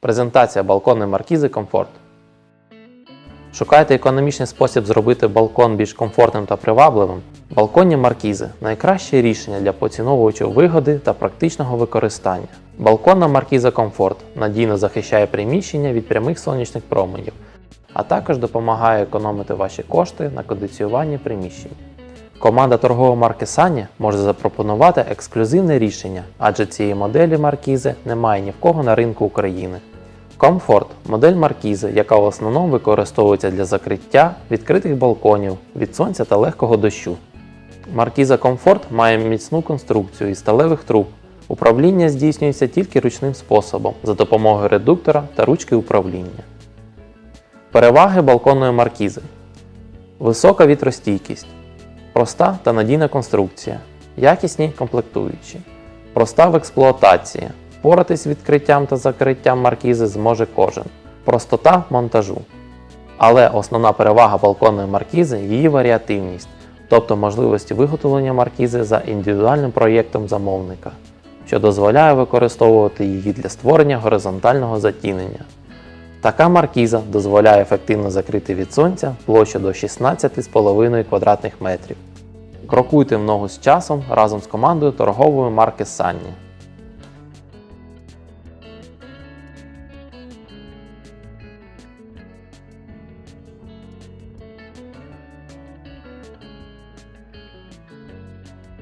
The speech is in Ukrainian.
Презентація балконної маркізи Комфорт. Шукаєте економічний спосіб зробити балкон більш комфортним та привабливим? Балконні маркізи найкраще рішення для поціновувачів вигоди та практичного використання. Балконна маркіза Комфорт надійно захищає приміщення від прямих сонячних променів, а також допомагає економити ваші кошти на кондиціюванні приміщень. Команда торгової марки Сані може запропонувати ексклюзивне рішення, адже цієї моделі маркізи немає ні в кого на ринку України. Комфорт модель маркізи, яка в основному використовується для закриття відкритих балконів від сонця та легкого дощу. Маркіза Комфорт має міцну конструкцію із сталевих труб. Управління здійснюється тільки ручним способом за допомогою редуктора та ручки управління. Переваги балконної маркізи: висока вітростійкість, проста та надійна конструкція, якісні комплектуючі, проста в експлуатації. Впоратись з відкриттям та закриттям маркізи зможе кожен. Простота монтажу. Але основна перевага балконної маркізи її варіативність, тобто можливості виготовлення маркізи за індивідуальним проєктом замовника, що дозволяє використовувати її для створення горизонтального затінення. Така маркіза дозволяє ефективно закрити від сонця площу до 16,5 квадратних метрів. Крокуйте в ногу з часом разом з командою торгової марки Санні.